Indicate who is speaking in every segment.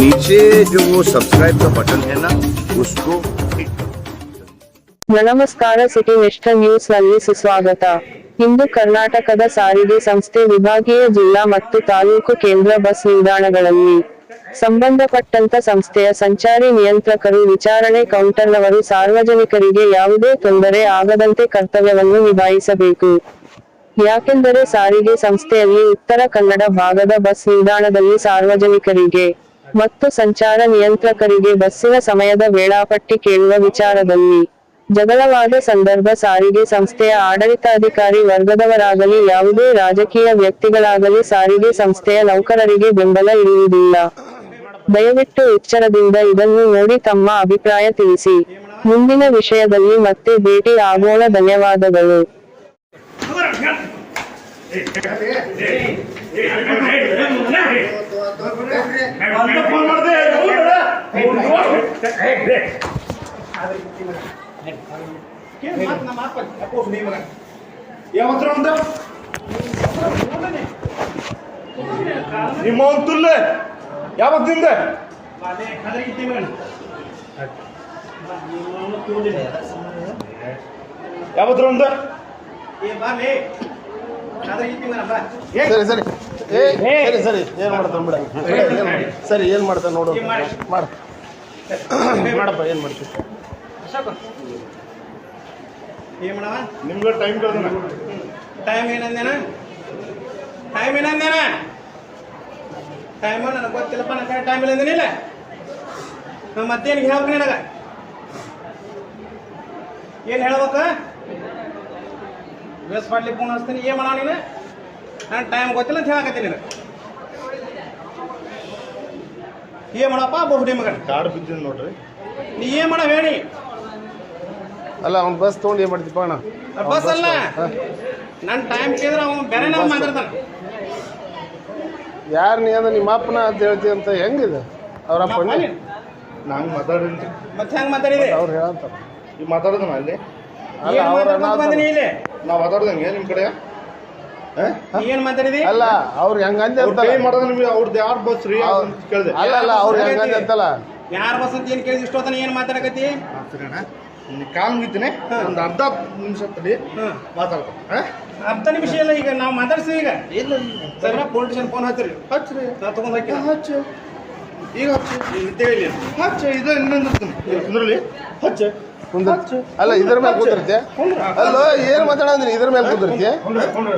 Speaker 1: नीचे जो वो सब्सक्राइब का बटन है ना उसको हिट करो
Speaker 2: ನಮಸ್ಕಾರ ಸಿಟಿ ನ್ಯಾಷನಲ್ ನ್ಯೂಸ್ ನಲ್ಲಿ ಸುಸ್ವಾಗತ ಇಂದು ಕರ್ನಾಟಕದ ಸಾರಿಗೆ ಸಂಸ್ಥೆ ವಿಭಾಗೀಯ ಜಿಲ್ಲಾ ಮತ್ತು ತಾಲೂಕು ಕೇಂದ್ರ ಬಸ್ ನಿಲ್ದಾಣಗಳಲ್ಲಿ ಸಂಬಂಧಪಟ್ಟಂತ ಸಂಸ್ಥೆಯ ಸಂಚಾರಿ ನಿಯಂತ್ರಕರು ವಿಚಾರಣೆ ಕೌಂಟರ್ನವರು ಸಾರ್ವಜನಿಕರಿಗೆ ಯಾವುದೇ ತೊಂದರೆ ಆಗದಂತೆ ಕರ್ತವ್ಯವನ್ನು ನಿಭಾಯಿಸಬೇಕು ಯಾಕೆಂದರೆ ಸಾರಿಗೆ ಸಂಸ್ಥೆಯಲ್ಲಿ ಉತ್ತರ ಕನ್ನಡ ಭಾಗದ ಬಸ್ ನಿಲ್ದಾಣದಲ್ಲಿ ಸಾರ್ವಜನಿಕರಿಗೆ ಮತ್ತು ಸಂಚಾರ ನಿಯಂತ್ರಕರಿಗೆ ಬಸ್ಸಿನ ಸಮಯದ ವೇಳಾಪಟ್ಟಿ ಕೇಳುವ ವಿಚಾರದಲ್ಲಿ ಜಗಳವಾದ ಸಂದರ್ಭ ಸಾರಿಗೆ ಸಂಸ್ಥೆಯ ಆಡಳಿತಾಧಿಕಾರಿ ವರ್ಗದವರಾಗಲಿ ಯಾವುದೇ ರಾಜಕೀಯ ವ್ಯಕ್ತಿಗಳಾಗಲಿ ಸಾರಿಗೆ ಸಂಸ್ಥೆಯ ನೌಕರರಿಗೆ ಬೆಂಬಲ ಇರುವುದಿಲ್ಲ ದಯವಿಟ್ಟು ಎಚ್ಚರದಿಂದ ಇದನ್ನು ನೋಡಿ ತಮ್ಮ ಅಭಿಪ್ರಾಯ ತಿಳಿಸಿ ಮುಂದಿನ ವಿಷಯದಲ್ಲಿ ಮತ್ತೆ ಭೇಟಿ ಆಗೋಣ ಧನ್ಯವಾದಗಳು
Speaker 3: ಫೋನ್ ಮಾಡ್ದೆ ಯಾವತ್ರ ಅಂತ ನಿಮ್ಮ ತುಲ್ಲ ಯಾವತ್ತಿಂದ ಯಾವತ್ರ ಅಂತ
Speaker 4: ಸರಿ ಸರಿ. ಏ ಸರಿ ಸರಿ. ಏನ್ ಮಾಡ್ತಾನೆ ಬಿಡ ಸರಿ ಏನ್ ಮಾಡ್ತಾನೆ ನೋಡು. ಮಾಡ? ಮಾಡಪ್ಪ ಏನ್ ಮಾಡ್ತೀವಿ
Speaker 3: ನಿಮ್ಗೆ ಟೈಮ್ ಕಳ್ದನ
Speaker 5: ಟೈಮ್ ಏನಂದೇನ? ಟೈಮ್ ಏನಂದೇನ? ಟೈಮ್ ನನಗೆ ಗೊತ್ತಿಲ್ಲಪ್ಪ ನನ್ನ ಟೈಮ್ ಇಲ್ಲ ಅಂದೇನಿಲ್ಲ ನಾ ಮತ್ತೇನು ಹೇಳ್ಬೇಕು ನಿನಗ? ಏನು ಹೇಳ್ಬೇಕ? ವೇಸ್ ಮಾಡ್ಲಿಕ್ಕೆ ಫೋನ್ ಹಚ್ತೀನಿ. ಏನು ಮಾಡೋ ನೀನು? ನಾನು ಟೈಮ್ ಗೊತ್ತಿಲ್ಲ ಅಂತ ಹೇಳಕತ್ತೀನಿ ನಿನಗೆ. ಏನು ಮಾಡಪ್ಪ? ಬಹುಡಿ ಮಗನ.
Speaker 3: ಕಾಡು ಬಿದ್ದಿದ್ ನೋಡ್ರಿ.
Speaker 5: ನೀ ಏನು ಮಾಡ ಹೇಳಿ.
Speaker 4: ಅಲ್ಲ ಅವ್ನು ಬಸ್ ತೊಗೊಂಡು ಏನು ಮಾಡ್ತೀಪ ಅಣ್ಣ?
Speaker 5: ಬಸ್ ಅಲ್ಲ. ನನ್ನ ಟೈಮ್ ಕೇಳಿದ್ರೆ ಅವನು ಬೇರೆ ನಾವು ಮಾತಾಡ್ತಾನೆ.
Speaker 4: ಯಾರು ನೀ ಅಂದ್ರೆ ನಿಮ್ಮ ಅಪ್ಪನ ಅಂತ ಹೇಳ್ತಿ ಅಂತ ಹೆಂಗಿದೆ? ಅವ್ರ ಅಪ್ಪ
Speaker 3: ನಂಗೆ ಮಾತಾಡಿದ್ರಿ
Speaker 5: ಮತ್ತೆ ಹೆಂಗ್ ಮಾತಾಡಿದೆ?
Speaker 4: ಅವ್ರು ಹೇಳಂತಾರ
Speaker 3: ಈಗ ಮಾತಾಡಿದನ ಅಲ್ಲಿ?
Speaker 4: ಅಲ್ಲ
Speaker 5: ಏನ್
Speaker 4: ಅವ್ರ
Speaker 5: ಮಾತಾಡ್ಕೊಂಡ್ ಬಂದಿನಿ ಇಲ್ಲಿ?
Speaker 3: ನಾ ಮಾತಾಡ್ದಂಗೆ ನಿಮ್ಮ ಕಡೆ?
Speaker 5: ಏನ್ ಮಾತಾಡಿದಿ?
Speaker 4: ಅಲ್ಲ ಅವ್ರು ಹೆಂಗಂದೆ ಅಂತಲ್ಲ.
Speaker 3: ಮಾಡೋದು ನಿಮ್ಗೆ ಅವ್ರದ್ದು ಯಾರು ಬಸ್ ರೀ ಅಂತ ಕೇಳಿದೆ.
Speaker 4: ಅಲ್ಲ ಅಲ್ಲ ಅವ್ರು ಹೆಂಗಂದೆ ಅಂತಲ್ಲ.
Speaker 5: ಯಾರ ಬಸ್ ಅಂತ ಏನ್ ಕೇಳಿದ್? ಇಷ್ಟೊತ್ತನ ಏನ್ ಮಾತಾಡಕತ್ತಿ?
Speaker 3: ಕಾಲ್ ಮುಗಿತೀನಿ. ಒಂದು ಅರ್ಧ ನಿಮಿಷ ತಡಿ
Speaker 5: ಹ್ಮ್
Speaker 3: ಮಾತಾಡ್ತಾರೆ
Speaker 5: ಅರ್ಧ ನಿಮಿಷ ಇಲ್ಲ ಈಗ ನಾವು ಮಾತಾಡ್ಸಿ ಈಗ.
Speaker 3: ಇಲ್ಲ
Speaker 5: ಸರ್ ಪೊಲೀಸ್ ಫೋನ್ ಹಚ್ಚಿರಿ.
Speaker 3: ಹಚ್ಚ್ರಿ.
Speaker 5: ನಾ ತಗೊಂಡ್ ಹಾಕಿ
Speaker 3: ಹಚ್ಚು. ಈಗ ಹಚ್ಚು.
Speaker 5: ನಿದ್ದೆ
Speaker 3: ಹಚ್ಚು ಇದು ಇನ್ನೊಂದು ಕುಂದ್ರಲಿ? ಹಚ್ಚು.
Speaker 4: ಅಲ್ಲ ಇದ್ರ ಮೇಲೆ ಕುಂದಿರ್ತಿ ಅಲ್ಲ ಏನ್ ಮಾತಾಡಂದ್ರಿ ಇದ್ರ ಮೇಲೆ ಕುಂದಿರ್ತಿ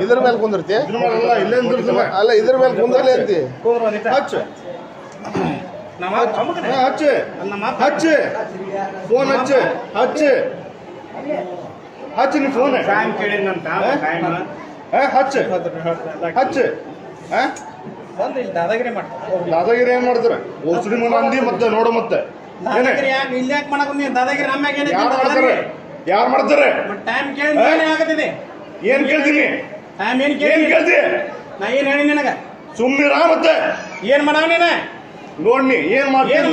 Speaker 4: ಇದ್ರ ಮೇಲೆ ಕುಂದಿರ್ತಿ. ಅಲ್ಲ ಇದ್ರ ಮೇಲೆ ಕುಂದಿರ್ಲಿ ಅಂತಿ.
Speaker 3: ಹಚ್ಚು.
Speaker 5: ಹಚ್ಚಿ.
Speaker 3: ಫೋನ್ ಹಚ್ಚು.
Speaker 5: ಹಚ್ಚಿ ಹಚ್ಚಿ. ಅಪ್ಪ.
Speaker 3: ಫೋನ್ ಹಚ್ಚು. ಹಚ್ಚು. ಹಚ್ಚು ನೀ ಫೋನ್. ಹಚ್ಚು. ಹಚ್ಚು.
Speaker 5: ದಾದಾಗಿರಿ ಮಾಡ್ತಾರೆ.
Speaker 3: ದಾದಾಗಿರಿ ಏನ್ ಮಾಡ್ತಾರೆ? ಓಸಡಿ ಮನ ಅಂದಿ ಮತ್ತೆ ನೋಡು ಮತ್ತೆ. ಯಾರು? ಮಾಡ್ತಾರೆ?
Speaker 5: ಏನೇ
Speaker 3: ಕೇಳ್ತೀನಿ?
Speaker 5: ಏನ್
Speaker 3: ಏನ್
Speaker 5: ಕೇಳಿ
Speaker 3: ಕೇಳ್ತಿ?
Speaker 5: ನಾ ಏನ್ ಹೇಳಿ ನಿನಗ?
Speaker 3: ಸುಮ್ನಿರಾ ಮತ್ತೆ?
Speaker 5: ಏನ್ ಮಾಡವ ನೀನ?
Speaker 3: ನೋಡ್ನಿ ಏನ್ ಮಾಡ್ತೀನಿ?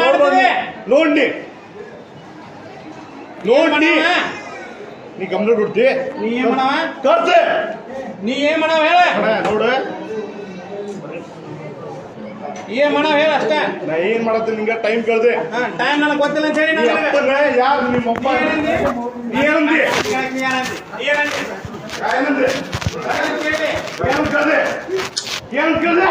Speaker 3: ನೋಡ್ನಿ. ನೋಡ್ನಿ. ನೀ ಗಮನ ಬಿಡ್ತಿ
Speaker 5: ನೀ ಏನ್ ಮಾಡವ?
Speaker 3: ಕರ್ತೆ
Speaker 5: ನೀ ಏನ್ ಮಾಡವ ಹೇಳ?
Speaker 3: ನೋಡು.
Speaker 5: ಏನ್ ಮಾಡೋ ಹೇಳ ಅಷ್ಟೇ.
Speaker 3: ನಾ ಏನ್ ಮಾಡತ್ತೀನಿ ನಿಂಗೆ ಟೈಮ್ ಕೇಳ್ದೆ.
Speaker 5: ಟೈಮ್ ನನಗೆ ಗೊತ್ತಿಲ್ಲ ಅಂತ ಹೇಳಿ
Speaker 3: ಅಪ್ಪನ ಯಾರು ನಿಮ್ಮ ಅಪ್ಪ?
Speaker 5: ಏನಂದಿ?
Speaker 3: ಏನಂದಿ?
Speaker 5: ಏನಂದಿ?
Speaker 3: ಏನ್ ಕೇಳ್ದೆ? ಏನ್ ಕೇಳ್ದೆ?